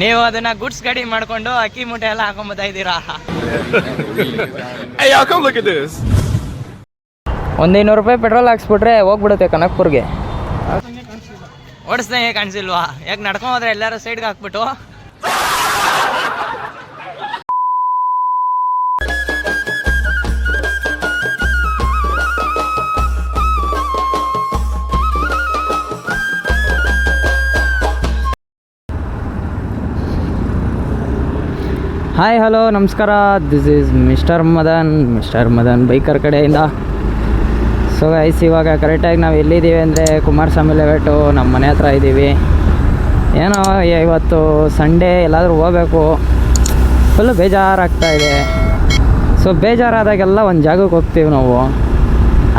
ನೀವು ಅದನ್ನ ಗುಡ್ಸ್ ಗಾಡಿ ಮಾಡ್ಕೊಂಡು ಅಕ್ಕಿ ಮೂಟೆ ಎಲ್ಲ ಹಾಕೊಂಬತ್ತಾ ಇದ್ದೀರಾ? ಒಂದ್ ಇನ್ನೂರು ರೂಪಾಯಿ ಪೆಟ್ರೋಲ್ ಹಾಕ್ಸ್ಬಿಟ್ರೆ ಹೋಗ್ಬಿಡುತ್ತೆ ಕನಕ್ಪುರ್ಗೆ. ಓಡಿಸ್ದಂಗೆ ಕಾಣಿಸಿಲ್ವಾ? ಯಾಕೆ ನಡ್ಕೊಂಡ್ ಹೋದ್ರೆ ಎಲ್ಲರೂ ಸೈಡ್ಗೆ ಹಾಕ್ಬಿಟ್ಟು? ಹಾಯ್ ಹಲೋ ನಮಸ್ಕಾರ. This is mister Madan mister Madan biker ಕಡೆಯಿಂದ. ಸೊ ಐಸ್ ಇವಾಗ ಕರೆಕ್ಟಾಗಿ ನಾವು ಎಲ್ಲಿದ್ದೀವಿ ಅಂದರೆ ಕುಮಾರಸ್ವಾಮಿ ಲೆವೆಟು ನಮ್ಮ ಮನೆ ಹತ್ರ ಇದ್ದೀವಿ. ಏನೋ ಇವತ್ತು ಸಂಡೇ ಎಲ್ಲಾದರೂ ಹೋಗಬೇಕು. ಫುಲ್ಲು ಬೇಜಾರಾಗ್ತಾ ಇದೆ. ಸೊ ಬೇಜಾರಾದಾಗೆಲ್ಲ ಒಂದು ಜಾಗಕ್ಕೆ ಹೋಗ್ತೀವಿ ನಾವು.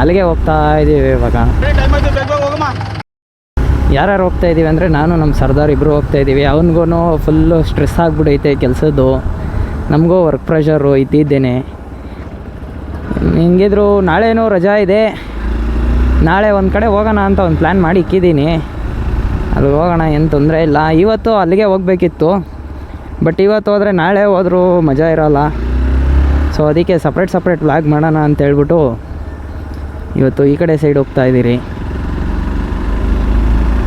ಅಲ್ಲಿಗೆ ಹೋಗ್ತಾ ಇದ್ದೀವಿ ಇವಾಗ. ಯಾರ್ಯಾರು ಹೋಗ್ತಾ ಇದ್ದೀವಿ ಅಂದರೆ ನಾನು ನಮ್ಮ ಸರ್ದಾರ್ ಇಬ್ಬರು ಹೋಗ್ತಾ ಇದ್ದೀವಿ. ಅವನಿಗೂ ಫುಲ್ಲು ಸ್ಟ್ರೆಸ್ ಆಗಿಬಿಡೈತೆ ಕೆಲಸದ್ದು. ನಮಗೂ ವರ್ಕ್ ಪ್ರೆಷರು ಇದ್ದಿದ್ದೇನೆ. ಹಿಂಗಿದ್ರು ನಾಳೆನೂ ರಜಾ ಇದೆ. ನಾಳೆ ಒಂದು ಕಡೆ ಹೋಗೋಣ ಅಂತ ಒಂದು ಪ್ಲ್ಯಾನ್ ಮಾಡಿ ಇಕ್ಕಿದ್ದೀನಿ. ಅಲ್ಲಿ ಹೋಗೋಣ ಏನು ತೊಂದರೆ ಇಲ್ಲ. ಇವತ್ತು ಅಲ್ಲಿಗೆ ಹೋಗಬೇಕಿತ್ತು. ಬಟ್ ಇವತ್ತು ಹೋದರೆ ನಾಳೆ ಹೋದರೂ ಮಜಾ ಇರೋಲ್ಲ. ಸೊ ಅದಕ್ಕೆ ಸಪ್ರೇಟ್ ಸಪ್ರೇಟ್ ವ್ಲಾಗ್ ಮಾಡೋಣ ಅಂತ ಹೇಳ್ಬಿಟ್ಟು ಇವತ್ತು ಈ ಕಡೆ ಸೈಡ್ ಹೋಗ್ತಾ ಇದ್ದೀರಿ.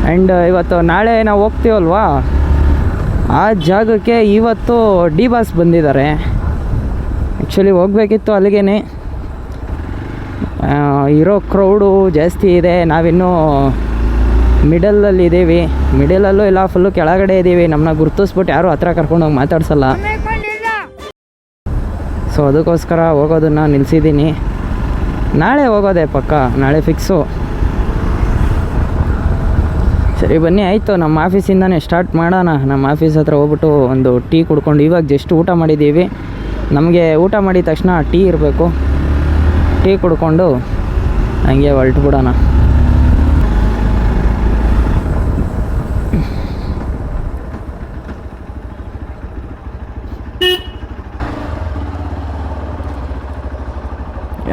ಆ್ಯಂಡ್ ಇವತ್ತು ನಾಳೆ ನಾವು ಹೋಗ್ತೀವಲ್ವಾ? ಆ ಜಾಗಕ್ಕೆ ಇವತ್ತು ಡಿ ಬಾಸ್ ಬಂದಿದ್ದಾರೆ. ಆ್ಯಕ್ಚುಲಿ ಹೋಗಬೇಕಿತ್ತು ಅಲ್ಲಿಗೇನೆ. ಇರೋ ಕ್ರೌಡು ಜಾಸ್ತಿ ಇದೆ. ನಾವಿನ್ನೂ ಮಿಡಲಲ್ಲಿ ಇದ್ದೀವಿ. ಮಿಡಲಲ್ಲೂ ಇಲ್ಲ ಫುಲ್ಲು ಕೆಳಗಡೆ ಇದ್ದೀವಿ. ನಮ್ಮನ್ನ ಗುರ್ತಿಸ್ಬಿಟ್ಟು ಯಾರೂ ಹತ್ರ ಕರ್ಕೊಂಡೋಗಿ ಮಾತಾಡ್ಸಲ್ಲ. ಸೊ ಅದಕ್ಕೋಸ್ಕರ ಹೋಗೋದನ್ನು ನಿಲ್ಲಿಸಿದ್ದೀನಿ ನಾಳೆ ಹೋಗೋದೆ ಪಕ್ಕ, ನಾಳೆ ಫಿಕ್ಸು ಸರಿ, ಬನ್ನಿ, ಆಯಿತು. ನಮ್ಮ ಆಫೀಸಿಂದನೇ ಸ್ಟಾರ್ಟ್ ಮಾಡೋಣ. ನಮ್ಮ ಆಫೀಸ್ ಹತ್ರ ಹೋಗ್ಬಿಟ್ಟು ಒಂದು ಟೀ ಕುಡ್ಕೊಂಡು ಇವಾಗ ಜಸ್ಟ್ ಊಟ ಮಾಡಿದ್ದೀವಿ. ನಮಗೆ ಊಟ ಮಾಡಿದ ತಕ್ಷಣ ಟೀ ಇರಬೇಕು. ಟೀ ಕುಡ್ಕೊಂಡು ಹಂಗೆ ಹೊರಟು ಬಿಡೋಣ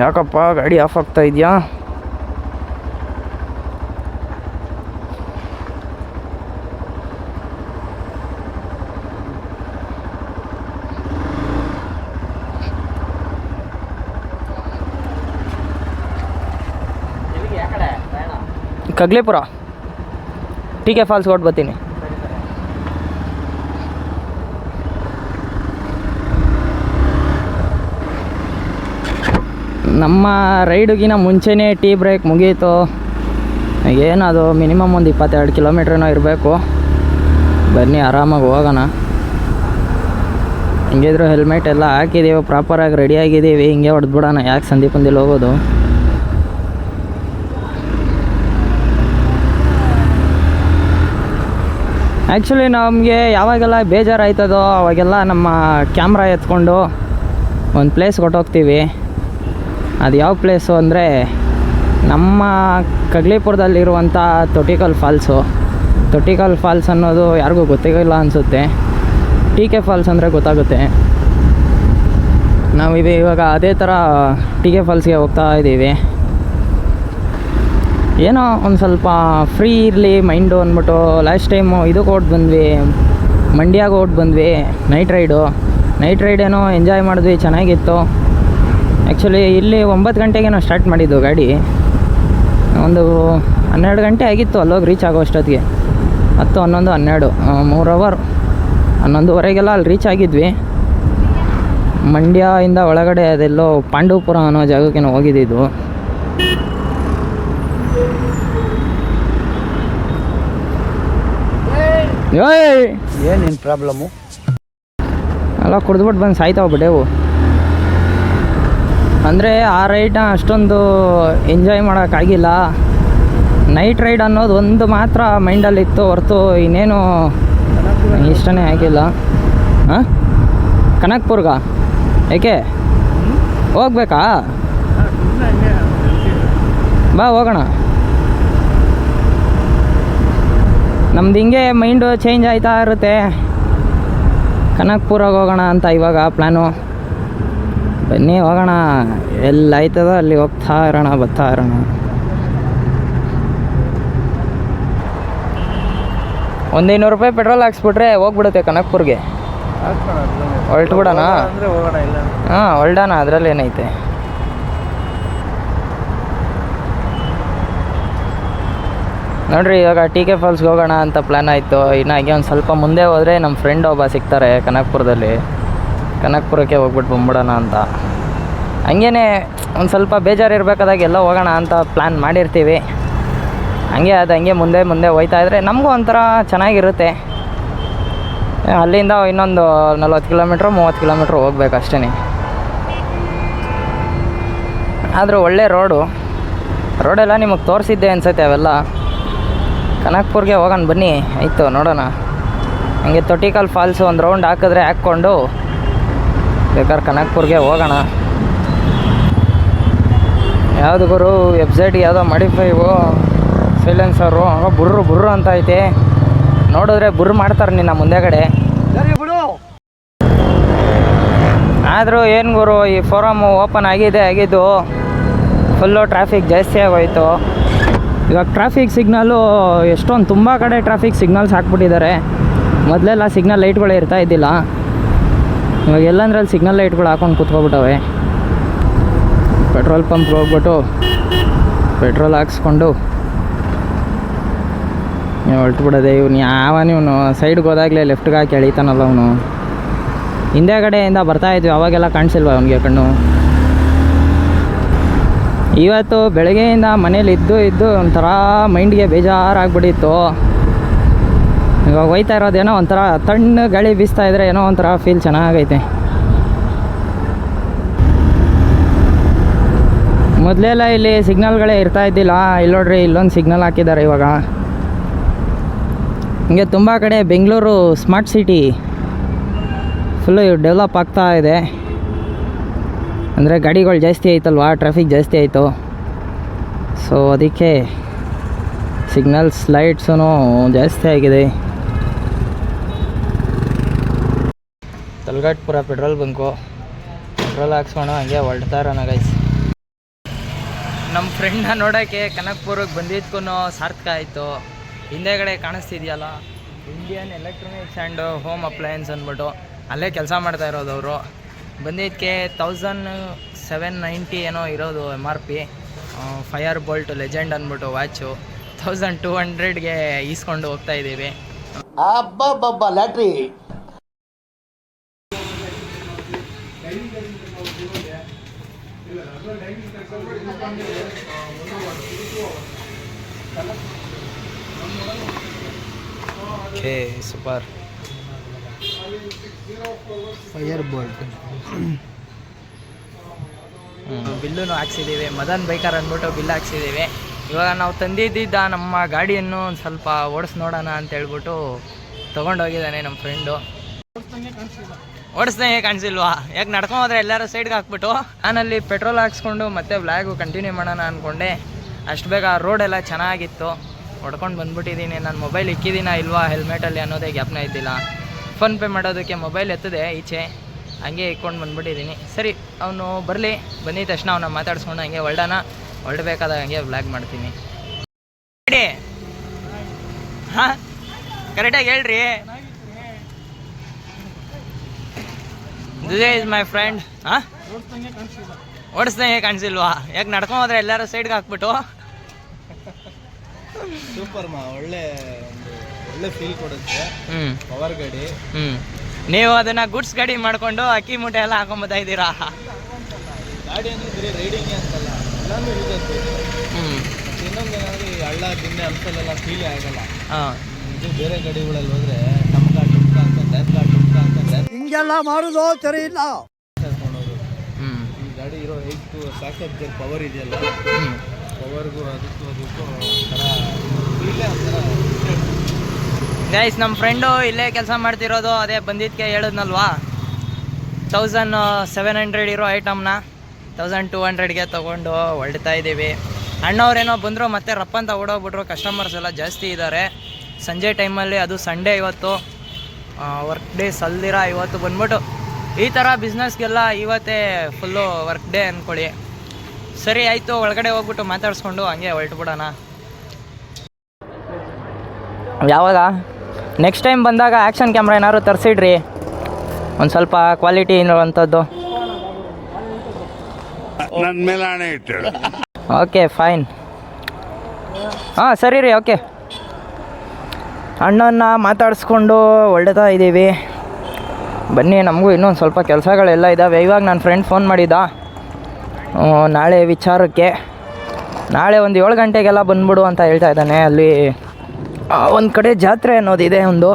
ಯಾಕಪ್ಪ, ಗಾಡಿ ಆಫ್ ಆಗ್ತಾ ಇದೆಯಾ? ಕಗ್ಲೇಪುರ. ಟಿ ಕೆ ಫಾಲ್ಸ್ ಕೊಟ್ಟು ಬರ್ತೀನಿ. ನಮ್ಮ ರೈಡಿಗಿನ ಮುಂಚೆನೇ ಟೀ ಬ್ರೇಕ್ ಮುಗೀತು. ಏನದು ಮಿನಿಮಮ್ ಒಂದು ಇಪ್ಪತ್ತೆರಡು ಕಿಲೋಮೀಟ್ರೇನೋ ಇರಬೇಕು. ಬನ್ನಿ, ಆರಾಮಾಗಿ ಹೋಗೋಣ. ಹಿಂಗಿದ್ರು ಹೆಲ್ಮೆಟ್ ಎಲ್ಲ ಹಾಕಿದ್ದೀವಿ ಪ್ರಾಪರಾಗಿ ರೆಡಿಯಾಗಿದ್ದೀವಿ ಹಿಂಗೆ ಹೊಡೆದ್ಬಿಡೋಣ. ಯಾಕೆ ಸಂದೀಪಂದಿಲ್ಲಿ ಹೋಗೋದು? ಆ್ಯಕ್ಚುಲಿ ನಮಗೆ ಯಾವಾಗೆಲ್ಲ ಬೇಜಾರಾಯ್ತದೋ, ಅವಾಗೆಲ್ಲ ನಮ್ಮ ಕ್ಯಾಮ್ರಾ ಎತ್ಕೊಂಡು ಒಂದು ಪ್ಲೇಸ್ ಕೊಟ್ಟೋಗ್ತೀವಿ. ಅದು ಯಾವ ಪ್ಲೇಸು ಅಂದರೆ ನಮ್ಮ ಕಗ್ಲಿಪುರದಲ್ಲಿರುವಂಥ ತೊಟಿಕಲ್ ಫಾಲ್ಸು ತೊಟಿಕಲ್ ಫಾಲ್ಸ್ ಅನ್ನೋದು ಯಾರಿಗೂ ಗೊತ್ತಿಲ್ಲ ಅನಿಸುತ್ತೆ. ಟಿ ಕೆ ಫಾಲ್ಸ್ ಅಂದರೆ ಗೊತ್ತಾಗುತ್ತೆ. ನಾವು ಇದು ಇವಾಗ ಅದೇ ಥರ ಟಿ ಕೆ ಫಾಲ್ಸ್ಗೆ ಹೋಗ್ತಾ ಇದ್ದೀವಿ ಏನೋ ಒಂದು ಸ್ವಲ್ಪ ಫ್ರೀ ಇರಲಿ ಮೈಂಡು ಅಂದ್ಬಿಟ್ಟು ಲಾಸ್ಟ್ ಟೈಮು ಇದಕ್ಕೆ ಓಟ್ ಬಂದ್ವಿ, ಮಂಡ್ಯಾಗ ಓಟ್ ಬಂದ್ವಿ ನೈಟ್ ರೈಡು ನೈಟ್ ರೈಡ್ ಏನೋ ಎಂಜಾಯ್ ಮಾಡಿದ್ವಿ, ಚೆನ್ನಾಗಿತ್ತು. ಆ್ಯಕ್ಚುಲಿ ಇಲ್ಲಿ ಒಂಬತ್ತು ಗಂಟೆಗೆ ನಾವು ಸ್ಟಾರ್ಟ್ ಮಾಡಿದ್ದು ಗಾಡಿ. ಒಂದು ಹನ್ನೆರಡು ಗಂಟೆ ಆಗಿತ್ತು ಅಲ್ಲೋಗಿ ರೀಚ್ ಆಗೋ ಅಷ್ಟೊತ್ತಿಗೆ. ಹತ್ತು, ಹನ್ನೊಂದು, ಹನ್ನೆರಡು ಮೂರು ಅವರ್ ಹನ್ನೊಂದುವರೆಗೆಲ್ಲ ಅಲ್ಲಿ ರೀಚ್ ಆಗಿದ್ವಿ. ಮಂಡ್ಯದಿಂದ ಒಳಗಡೆ ಅದೆಲ್ಲೋ ಪಾಂಡವಪುರ ಅನ್ನೋ ಜಾಗಕ್ಕೆ ನಾವು ಹೋಗಿದ್ದಿದ್ದು. ಏಯ್! ಏನೇನು ಪ್ರಾಬ್ಲಮ್ಮು ಎಲ್ಲ ಕುಡಿದ್ಬಿಟ್ಟು ಬಂದು ಸಾಯ್ತಾವ ಬಿಡೇವು ಅಂದರೆ ಆ ರೈಡ್ನ ಅಷ್ಟೊಂದು ಎಂಜಾಯ್ ಮಾಡೋಕ್ಕಾಗಿಲ್ಲ ನೈಟ್ ರೈಡ್ ಅನ್ನೋದು ಒಂದು ಮಾತ್ರ ಮೈಂಡಲ್ಲಿತ್ತು ಹೊರತು ಇನ್ನೇನು ಇಷ್ಟನೇ ಆಗಿಲ್ಲ. ಹಾಂ? ಕನಕ್ಪುರ್ಗ? ಏಕೆ? ಹೋಗ್ಬೇಕಾ? ಬಾ ಹೋಗೋಣ. ನಮ್ದು ಹಿಂಗೆ ಮೈಂಡು ಚೇಂಜ್ ಆಯ್ತಾ ಇರುತ್ತೆ. ಕನಕ್ಪುರಾಗ ಹೋಗೋಣ ಅಂತ ಇವಾಗ ಪ್ಲ್ಯಾನು ಬನ್ನಿ ಹೋಗೋಣ. ಎಲ್ಲಿ ಆಯ್ತದ ಅಲ್ಲಿ ಹೋಗ್ತಾ ಇರೋಣ ಬರ್ತಾ ಇರೋಣ. ಒಂದು ಇನ್ನೂರು ರೂಪಾಯಿ ಪೆಟ್ರೋಲ್ ಹಾಕ್ಸ್ಬಿಟ್ರೆ ಹೋಗ್ಬಿಡುತ್ತೆ ಕನಕ್ಪುರ್ಗೆ. ಹೊರಟು ಬಿಡೋಣ ಅಂದರೆ ಹೋಗೋಣ ಇಲ್ಲ ಹಾಂ ಹೊಲ್ಡಾನ ಅದರಲ್ಲಿ ಏನೈತೆ ನೋಡ್ರಿ, ಇವಾಗ ಟಿ ಕೆ ಫಾಲ್ಸ್ಗೆ ಹೋಗೋಣ ಅಂತ ಪ್ಲ್ಯಾನ್ ಆಯಿತು. ಇನ್ನು ಹಾಗೆ ಒಂದು ಸ್ವಲ್ಪ ಮುಂದೆ ಹೋದರೆ ನಮ್ಮ ಫ್ರೆಂಡ್ ಒಬ್ಬ ಸಿಗ್ತಾರೆ ಕನಕ್ಪುರದಲ್ಲಿ. ಕನಕ್ಪುರಕ್ಕೆ ಹೋಗ್ಬಿಟ್ಟು ಬಂದ್ಬಿಡೋಣ ಅಂತ. ಹಂಗೇ ಒಂದು ಸ್ವಲ್ಪ ಬೇಜಾರು ಇರಬೇಕಾದಾಗ ಎಲ್ಲ ಹೋಗೋಣ ಅಂತ ಪ್ಲ್ಯಾನ್ ಮಾಡಿರ್ತೀವಿ. ಹಂಗೆ ಅದು ಹಂಗೆ ಮುಂದೆ ಮುಂದೆ ಹೋಯ್ತಾ ಇದ್ರೆ ನಮಗೂ ಒಂಥರ ಚೆನ್ನಾಗಿರುತ್ತೆ. ಅಲ್ಲಿಂದ ಇನ್ನೊಂದು ನಲ್ವತ್ತು ಕಿಲೋಮೀಟ್ರ್, ಮೂವತ್ತು ಕಿಲೋಮೀಟ್ರ್ ಹೋಗ್ಬೇಕು ಅಷ್ಟೇ ಆದರೂ ಒಳ್ಳೆ ರೋಡು ರೋಡೆಲ್ಲ ನಿಮಗೆ ತೋರಿಸಿದ್ದೆ ಅನಿಸುತ್ತೆ ಅವೆಲ್ಲ. ಕನಕ್ಪುರ್ಗೆ ಹೋಗೋಣ ಬನ್ನಿ. ಆಯಿತು ನೋಡೋಣ. ಹಂಗೆ ತೊಟ್ಟಿಕಾಲ್ ಫಾಲ್ಸ್ ಒಂದು ರೌಂಡ್ ಹಾಕಿದ್ರೆ ಹಾಕ್ಕೊಂಡು ಬೇಕಾದ್ರೆ ಕನಕ್ಪುರ್ಗೆ ಹೋಗೋಣ. ಯಾವುದು ಗುರು? ವೆಬ್ಸೈಟ್ ಯಾವುದೋ ಮಾಡಿಫೈವು ಸೈಲೆನ್ಸರು ಹಂಗ ಬುರ್ರು ಬುರ್ರು ಅಂತ ಐತೆ. ನೋಡಿದ್ರೆ ಬುರ್ರು ಮಾಡ್ತಾರೆ ನಿನ್ನ ಮುಂದೆಗಡೆ. ಆದರೂ ಏನು ಗುರು ಈ ಫೋರಮ್ ಓಪನ್ ಆಗಿದೆ ಆಗಿದ್ದು ಫುಲ್ಲು ಟ್ರಾಫಿಕ್ ಜಾಸ್ತಿ ಆಗೋಯ್ತು. ಇವಾಗ ಟ್ರಾಫಿಕ್ ಸಿಗ್ನಲ್ಲು ಎಷ್ಟೊಂದು ತುಂಬ ಕಡೆ ಟ್ರಾಫಿಕ್ ಸಿಗ್ನಲ್ಸ್ ಹಾಕ್ಬಿಟ್ಟಿದ್ದಾರೆ. ಮೊದಲೆಲ್ಲ ಸಿಗ್ನಲ್ ಲೈಟ್ಗಳೇ ಇರ್ತಾ ಇದ್ದಿಲ್ಲ. ಇವಾಗ ಎಲ್ಲಂದ್ರಲ್ಲಿ ಸಿಗ್ನಲ್ ಲೈಟ್ಗಳು ಹಾಕೊಂಡು ಕೂತ್ಕೊಬಿಟ್ಟವೆ. ಪೆಟ್ರೋಲ್ ಪಂಪ್ಗೆ ಹೋಗ್ಬಿಟ್ಟು ಪೆಟ್ರೋಲ್ ಹಾಕ್ಸ್ಕೊಂಡು ನೀವು ಬಿಡೋದೆ ಇವ್ನು ಯಾವನ ಇವನು ಸೈಡ್ಗೆ ಹೋದಾಗಲೇ ಲೆಫ್ಟ್ಗೆ ಹಾಕಿ ಎಳಿತಾನಲ್ಲ ಅವನು. ಹಿಂದೆಗಡೆಯಿಂದ ಬರ್ತಾ ಇದ್ವಿ, ಅವಾಗೆಲ್ಲ ಕಾಣಿಸಿಲ್ವ ಅವನಿಗೆ ಕಣ್ಣು? ಇವತ್ತು ಬೆಳಗ್ಗೆಯಿಂದ ಮನೇಲಿ ಇದ್ದು ಇದ್ದು ಒಂಥರ ಮೈಂಡ್ಗೆ ಬೇಜಾರಾಗ್ಬಿಟ್ಟಿತ್ತು. ಇವಾಗ ಹೋಯ್ತಾ ಇರೋದೇನೋ ಒಂಥರ ತಣ್ಣ ಗಾಳಿ ಬೀಸ್ತಾ ಇದ್ರೆ ಏನೋ ಒಂಥರ ಫೀಲ್ ಚೆನ್ನಾಗೈತೆ. ಮೊದಲೆಲ್ಲ ಇಲ್ಲಿ ಸಿಗ್ನಲ್ಗಳೇ ಇರ್ತಾ ಇದ್ದಿಲ್ಲ ಇಲ್ಲಿ ನೋಡ್ರಿ ಇಲ್ಲೊಂದು ಸಿಗ್ನಲ್ ಹಾಕಿದ್ದಾರೆ ಇವಾಗ. ಹಿಂಗೆ ತುಂಬ ಕಡೆ Bengaluru smart city full develop ಆಗ್ತಾ ಇದೆ. ಅಂದರೆ ಗಾಡಿಗಳು ಜಾಸ್ತಿ ಆಯ್ತಲ್ವಾ? ಟ್ರಾಫಿಕ್ ಜಾಸ್ತಿ ಆಯಿತು. ಸೊ ಅದಕ್ಕೆ ಸಿಗ್ನಲ್ಸ್ ಲೈಟ್ಸೂ ಜಾಸ್ತಿ ಆಗಿದೆ. Talghatpura petrol bunk. ಪೆಟ್ರೋಲ್ ಹಾಕ್ಸ್ಕೊಂಡು ಹಂಗೆ ಹೊರಡ್ತಾ ನಗೈಸ್ ಗೈಸ್ ನಮ್ಮ ಫ್ರೆಂಡ್ನ ನೋಡೋಕ್ಕೆ ಕನಕ್ಪುರಕ್ಕೆ ಬಂದಿದ್ಕೂ ಸಾರ್ಥಕ ಆಯಿತು. ಹಿಂದೆಗಡೆ ಕಾಣಿಸ್ತಿದೆಯಲ್ಲ? Indian electronics and home appliances ಅಂದ್ಬಿಟ್ಟು ಅಲ್ಲೇ ಕೆಲಸ ಮಾಡ್ತಾ ಇರೋದು ಅವರು. ಬಂದಿದ್ದಕ್ಕೆ ತೌಸಂಡ್ ಸೆವೆನ್ ನೈಂಟಿ ಏನೋ ಇರೋದು M R P fire bolt legend ಅಂದ್ಬಿಟ್ಟು ವಾಚು ತೌಸಂಡ್ ಟೂ ಹಂಡ್ರೆಡ್ಗೆ ಈಸ್ಕೊಂಡು ಹೋಗ್ತಾ ಇದ್ದೀವಿ. ಲ್ಯಾಟ್ರಿ. ಓಕೆ ಸೂಪರ್ ಫೈರ್ ಬೋಲ್ಟ್ ಬಿಲ್ಲೂ ಹಾಕ್ಸಿದ್ದೀವಿ ಮದನ್ ಬೈಕರ್ ಅಂದ್ಬಿಟ್ಟು ಬಿಲ್ ಹಾಕ್ಸಿದ್ದೀವಿ ಇವಾಗ ನಾವು ತಂದಿದ್ದಿದ್ದ ನಮ್ಮ ಗಾಡಿಯನ್ನು ಒಂದು ಸ್ವಲ್ಪ ಓಡಿಸ್ ನೋಡೋಣ ಅಂತ ಹೇಳ್ಬಿಟ್ಟು ತೊಗೊಂಡೋಗಿದ್ದಾನೆ ನಮ್ಮ ಫ್ರೆಂಡು ಓಡಿಸ್ದಂಗೆ ಕಾಣಿಸಿಲ್ವಾ? ಯಾಕೆ ನಡ್ಕೊಂಡು ಹೋದ್ರೆ ಎಲ್ಲರೂ ಸೈಡ್ಗೆ ಹಾಕ್ಬಿಟ್ಟು? ನಾನಲ್ಲಿ ಪೆಟ್ರೋಲ್ ಹಾಕ್ಸ್ಕೊಂಡು ಮತ್ತೆ ವ್ಲಾಗು ಕಂಟಿನ್ಯೂ ಮಾಡೋಣ ಅಂದ್ಕೊಂಡೆ ಅಷ್ಟು ಬೇಗ ರೋಡೆಲ್ಲ ಚೆನ್ನಾಗಿತ್ತು. ಹೊಡ್ಕೊಂಡು ಬಂದ್ಬಿಟ್ಟಿದ್ದೀನಿ ನಾನು ಮೊಬೈಲ್ ಇಕ್ಕಿದ್ದೀನ ಇಲ್ವಾ? ಹೆಲ್ಮೆಟಲ್ಲಿ ಅನ್ನೋದೇ ಜ್ಞಾಪನ ಇದ್ದಿಲ್ಲ. ಫೋನ್ಪೇ ಮಾಡೋದಕ್ಕೆ ಮೊಬೈಲ್ ಎತ್ತದೆ, ಈಚೆ ಹಂಗೆ ಇಟ್ಕೊಂಡು ಬಂದ್ಬಿಟ್ಟಿದ್ದೀನಿ. ಸರಿ, ಅವನು ಬರಲಿ. ಬಂದಿದ ತಕ್ಷಣ ಅವನ ಮಾತಾಡ್ಸ್ಕೊಂಡು ಹಂಗೆ ಹೊರಡೋಣ. ಹೊರಡಬೇಕಾದ ಹಂಗೆ ಬ್ಲಾಗ್ ಮಾಡ್ತೀನಿ. ಹಾಂ? ಕರೆಕ್ಟಾಗಿ ಹೇಳ್ರಿ. ದಿಸ್ ಇಸ್ ಮೈ ಫ್ರೆಂಡ್ ಹಾಂ? ಓಡಿಸ್ದಂಗೆ ಕಾಣಿಸಿಲ್ವಾ? ಯಾಕೆ ನಡ್ಕೊಂಡ್ರೆ ಎಲ್ಲರೂ ಸೈಡ್ಗೆ ಹಾಕ್ಬಿಟ್ಟು? ಸೂಪರ್ ಮಾ, ಒಳ್ಳೆ ಒಳ್ಳೆ ಫೀಲ್ ಕೊಡುತ್ತೆ. ಹ್ಞೂ ಪವರ್ ಗಾಡಿ. ಹ್ಞೂ ನೀವು ಅದನ್ನ ಗುಡ್ಸ್ ಗಾಡಿ ಮಾಡ್ಕೊಂಡು ಅಕ್ಕಿ ಮೂಟೆ ಎಲ್ಲ ಹಾಕೊಂಬತ್ತಾ ಇದ್ದೀರಾ? ಗಾಡಿ ಅಂದ್ರೆ ಬರೀ ರೈಡಿಂಗ್ ಅಂತಲ್ಲ ಎಲ್ಲಾನು ಯೂಸ್ ಆಗ್ತದೆ ಹ್ಞೂ ಇನ್ನೊಂದು ಏನಾದ್ರೆ ಈ ಹಳ್ಳ ದಿಣ್ಣೆ ಅಂತೆಲ್ಲ ಫೀಲೇ ಆಗಲ್ಲ. ಹಾಂ. ಇದು ಬೇರೆ ಗಾಡಿಗಳಲ್ಲಿ ಹೋದ್ರೆ ನಮ್ಮ ಗಾಡಿ ಅಂತ ಡ್ಯಾನ್ಸ್ ಟುಮ್ಕ ಅಂತ ಡ್ಯಾನ್ಸ್ ಹಿಂಗೆಲ್ಲ ಮಾಡೋದು ಸರಿ ಇಲ್ಲ. ಹ್ಞೂ ಈ ಗಾಡಿ ಇರೋ ಏಯ್ಟು ಸಾಕತ್ ಪವರ್ ಇದೆಯಲ್ಲ. ಹ್ಞೂ ಪವರ್ಗೂ ಅದಕ್ಕೂ ಅದಕ್ಕೂ ಒಂಥರ ಫೀಲೇ ಒಂಥರ. ಗೈಸ್ ನಮ್ಮ ಫ್ರೆಂಡು ಇಲ್ಲೇ ಕೆಲಸ ಮಾಡ್ತಿರೋದು, ಅದೇ ಬಂದಿದ್ದಕ್ಕೆ ಹೇಳಿದ್ನಲ್ವಾ? ತೌಸಂಡ್ ಸೆವೆನ್ ಹಂಡ್ರೆಡ್ ಇರೋ ಐಟಮ್ನ ತೌಸಂಡ್ ಟೂ ಹಂಡ್ರೆಡ್ಗೆ ತೊಗೊಂಡು ಹೊರಡ್ತಾ ಇದ್ದೀವಿ. ಅಣ್ಣವ್ರೇನೋ ಬಂದರು, ಮತ್ತೆ ರಪ್ಪಂತ ಓಡೋಗ್ಬಿಟ್ರು ಕಸ್ಟಮರ್ಸ್ ಎಲ್ಲ ಜಾಸ್ತಿ ಇದ್ದಾರೆ ಸಂಜೆ ಟೈಮಲ್ಲಿ ಅದು ಸಂಡೇ ಇವತ್ತು. ವರ್ಕ್ ಡೇ ಸಲ್ದಿರ ಇವತ್ತು ಬಂದ್ಬಿಟ್ಟು, ಈ ಥರ ಬಿಸ್ನೆಸ್ಗೆಲ್ಲ ಇವತ್ತೇ ಫುಲ್ಲು ವರ್ಕ್ ಡೇ ಅಂದ್ಕೊಳ್ಳಿ ಸರಿ, ಆಯಿತು, ಒಳಗಡೆ ಹೋಗ್ಬಿಟ್ಟು ಮಾತಾಡಿಸ್ಕೊಂಡು ಹಂಗೆ ಹೊರಟುಬಿಡೋಣ ಯಾವಾಗ? ನೆಕ್ಸ್ಟ್ ಟೈಮ್ ಬಂದಾಗ ಆ್ಯಕ್ಷನ್ ಕ್ಯಾಮ್ರಾ ಏನಾದ್ರು ತರಿಸಿಡ್ರಿ. ಒಂದು ಸ್ವಲ್ಪ ಕ್ವಾಲಿಟಿ ಇರುವಂಥದ್ದು ನನ್ನ ಮೇಲೆ ಇಟ್ಟಳು ಓಕೆ ಫೈನ್ ಹಾಂ ಸರಿ ರೀ ಓಕೆ ಅಣ್ಣನ ಮಾತಾಡಿಸ್ಕೊಂಡು ಒಳ್ಳೆದಾ ಇದ್ದೀವಿ. ಬನ್ನಿ ನಮಗೂ ಇನ್ನೊಂದು ಸ್ವಲ್ಪ ಕೆಲಸಗಳೆಲ್ಲ ಇದ್ದಾವೆ ಇವಾಗ ನನ್ನ ಫ್ರೆಂಡ್ ಫೋನ್ ಮಾಡಿದ್ದ ನಾಳೆ ವಿಚಾರಕ್ಕೆ. ನಾಳೆ ಒಂದು ಏಳು ಗಂಟೆಗೆಲ್ಲ ಬಂದ್ಬಿಡು ಅಂತ ಹೇಳ್ತಾ ಇದ್ದಾನೆ. ಅಲ್ಲಿ ಒಂದು ಕಡೆ ಜಾತ್ರೆ ಅನ್ನೋದು ಇದೆ ಒಂದು.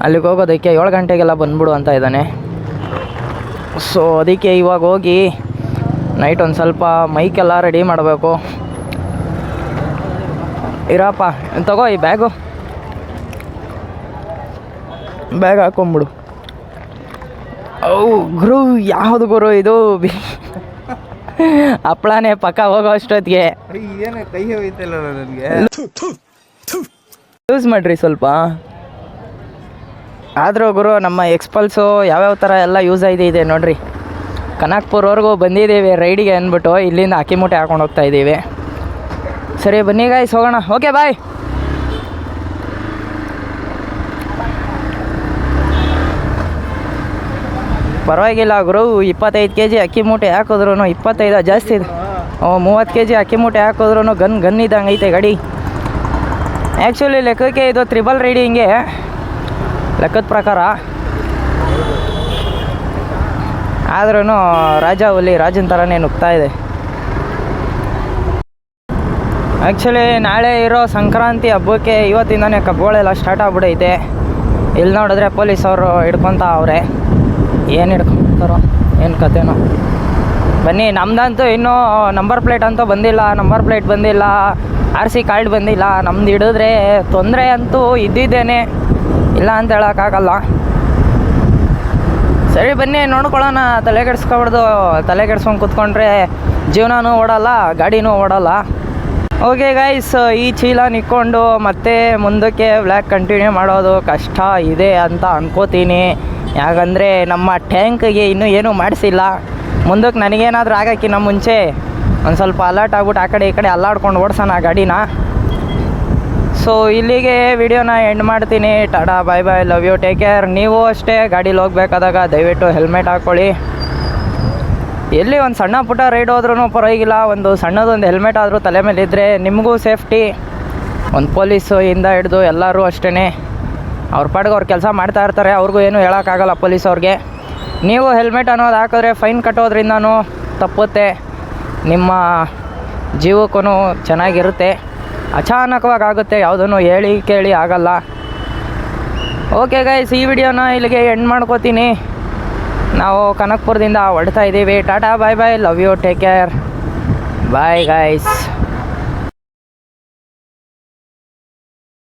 ಅಲ್ಲಿಗೆ ಹೋಗೋದಕ್ಕೆ ಏಳು ಗಂಟೆಗೆಲ್ಲ ಬಂದ್ಬಿಡು ಅಂತ ಇದ್ದಾನೆ. ಸೊ ಅದಕ್ಕೆ ಇವಾಗ ಹೋಗಿ ನೈಟ್ ಒಂದು ಸ್ವಲ್ಪ ಮೈಕೆಲ್ಲ ರೆಡಿ ಮಾಡಬೇಕು. ಇರಪ್ಪ ತಗೋ ಈ ಬ್ಯಾಗು ಬ್ಯಾಗ್ ಹಾಕೊಂಬಿಡು. ಓ ಗುರು ಯಾವುದು ಗುರು ಇದು? ಬಿ- ಹಪ್ಳಾನೇ ಪಕ್ಕ ಹೋಗೋ ಅಷ್ಟೊತ್ತಿಗೆ. ಏನು ಕೈ ಹೋಯ್ತಲ್ಲ ನನಗೆ. ಯೂಸ್ ಮಾಡಿರಿ ಸ್ವಲ್ಪ. ಆದರೂ ಗುರು ನಮ್ಮ ಎಕ್ಸ್ಪಲ್ಸು ಯಾವ್ಯಾವ ಥರ ಎಲ್ಲ ಯೂಸ್ ಆಗಿದೆ ಇದೆ ನೋಡಿರಿ. ಕನಕ್ಪುರ್ವರೆಗೂ ಬಂದಿದ್ದೀವಿ ರೈಡಿಗೆ ಅಂದ್ಬಿಟ್ಟು, ಇಲ್ಲಿಂದ ಅಕ್ಕಿ ಮೂಟೆ ಹಾಕೊಂಡು ಹೋಗ್ತಾ ಇದ್ದೀವಿ. ಸರಿ, ಬನ್ನಿ ಗಾಯ್ಸ್ ಹೋಗೋಣ. ಓಕೆ ಬಾಯ್ ಪರವಾಗಿಲ್ಲ ಗುರು, ಇಪ್ಪತ್ತೈದು ಕೆ ಜಿ ಅಕ್ಕಿ ಮೂಟೆ ಹಾಕಿದ್ರು ಇಪ್ಪತ್ತೈದು ಜಾಸ್ತಿ ಇದೆ. ಮೂವತ್ತು ಕೆ ಜಿ ಅಕ್ಕಿ ಮೂಟೆ ಹಾಕಿದ್ರು ಗನ್ ಗನ್ ಇದ್ದಂಗೆ ಐತೆ ಗಾಡಿ. ಆ್ಯಕ್ಚುಲಿ ಲೆಕ್ಕಕ್ಕೆ ಇದು ತ್ರಿಬಲ್ ರೀಡಿಂಗೆ ಲೆಕ್ಕದ ಪ್ರಕಾರ. ಆದ್ರೂ ರಾಜ ಹುಲಿ ರಾಜನ ಥರನೇ ನುಗ್ತಾ ಇದೆ. ಆ್ಯಕ್ಚುಲಿ ನಾಳೆ ಇರೋ ಸಂಕ್ರಾಂತಿ ಹಬ್ಬಕ್ಕೆ ಇವತ್ತಿಂದನೇ ಕಬ್ಬುಗಳೆಲ್ಲ ಸ್ಟಾರ್ಟ್ ಆಗ್ಬಿಡೈತೆ. ಇಲ್ಲಿ ನೋಡಿದ್ರೆ ಪೊಲೀಸವರು ಹಿಡ್ಕೊತ ಅವ್ರೆ. ಏನು ಹಿಡ್ಕೊಂತಾರೋ ಏನು ಕತೆನೋ. ಬನ್ನಿ, ನಮ್ದಂತೂ ಇನ್ನೂ ನಂಬರ್ ಪ್ಲೇಟ್ ಅಂತೂ ಬಂದಿಲ್ಲ ನಂಬರ್ ಪ್ಲೇಟ್ ಬಂದಿಲ್ಲ ಆರ್ ಸಿ ಕಾರ್ಡ್ ಬಂದಿಲ್ಲ, ನಮ್ದು ಹಿಡಿದ್ರೆ ತೊಂದರೆ ಅಂತೂ ಇದ್ದಿದ್ದೇನೆ. ಇಲ್ಲ ಅಂತ ಹೇಳೋಕ್ಕಾಗಲ್ಲ. ಸರಿ ಬನ್ನಿ, ನೋಡ್ಕೊಳ್ಳೋಣ, ತಲೆ ಕೆಡ್ಸ್ಕೊಬಾರ್ದು ತಲೆ ಕೆಡ್ಸ್ಕೊಂಡು ಕೂತ್ಕೊಂಡ್ರೆ ಜೀವನನೂ ಓಡಲ್ಲ, ಗಾಡಿನೂ ಓಡಲ್ಲ. ಓಕೆ ಗೈಸ್ ಈ ಚೀಲ ನಿಕ್ಕೊಂಡು ಮತ್ತೆ ಮುಂದಕ್ಕೆ ಬ್ಲ್ಯಾಕ್ ಕಂಟಿನ್ಯೂ ಮಾಡೋದು ಕಷ್ಟ ಇದೆ ಅಂತ ಅನ್ಕೋತೀನಿ. ಯಾಕಂದರೆ ನಮ್ಮ ಟ್ಯಾಂಕ್ಗೆ ಇನ್ನೂ ಏನೂ ಮಾಡಿಸಿಲ್ಲ. ಮುಂದಕ್ಕೆ ನನಗೇನಾದರೂ ಆಗಕ್ಕಿನ್ನ ಮುಂಚೆ ಒಂದು ಸ್ವಲ್ಪ ಅಲರ್ಟ್ ಆಗ್ಬಿಟ್ಟು ಆ ಕಡೆ ಈ ಕಡೆ ಅಲ್ಲಾಡ್ಕೊಂಡು ಓಡ್ಸೋಣ ಗಾಡಿನ. ಸೊ ಇಲ್ಲಿಗೆ ವಿಡಿಯೋನ ಎಂಡ್ ಮಾಡ್ತೀನಿ. Tata bye bye love you take care ನೀವು ಅಷ್ಟೇ ಗಾಡೀಲಿ ಹೋಗ್ಬೇಕಾದಾಗ ದಯವಿಟ್ಟು ಹೆಲ್ಮೆಟ್ ಹಾಕ್ಕೊಳ್ಳಿ. ಎಲ್ಲಿ ಒಂದು ಸಣ್ಣ ಪುಟ್ಟ ರೈಡ್ ಹೋದ್ರೂ ಪರವಾಗಿಲ್ಲ. ಒಂದು ಸಣ್ಣದೊಂದು ಹೆಲ್ಮೆಟ್ ಆದರೂ ತಲೆ ಮೇಲೆ ಇದ್ದರೆ ನಿಮಗೂ ಸೇಫ್ಟಿ ಒಂದು ಪೊಲೀಸು ಇಂದ ಹಿಡಿದು ಎಲ್ಲರೂ ಅಷ್ಟೇ ಅವ್ರ ಪಾಡ್ಗೆ ಅವ್ರು ಕೆಲಸ ಮಾಡ್ತಾ ಇರ್ತಾರೆ. ಅವ್ರಿಗೂ ಏನೂ ಹೇಳೋಕ್ಕಾಗಲ್ಲ ಪೊಲೀಸ್ ಅವ್ರಿಗೆ. ನೀವು ಹೆಲ್ಮೆಟ್ ಅನ್ನೋದು ಹಾಕಿದ್ರೆ ಫೈನ್ ಕಟ್ಟೋದ್ರಿಂದನೂ ತಪ್ಪುತ್ತೆ. ನಿಮ್ಮ ಜೀವಕ್ಕೂ ಚೆನ್ನಾಗಿರುತ್ತೆ. ಅಚಾನಕವಾಗಿ ಆಗುತ್ತೆ ಯಾವುದನ್ನು ಹೇಳಿ ಕೇಳಿ ಆಗಲ್ಲ. ಓಕೆ ಗೈಸ್ ಈ ವಿಡಿಯೋನ ಇಲ್ಲಿಗೆ ಎಂಡ್ ಮಾಡ್ಕೋತೀನಿ. ನಾವು ಕನಕ್ಪುರದಿಂದ ಹೊಡ್ತಾ ಇದ್ದೀವಿ. Tata bye bye love you take care bye guys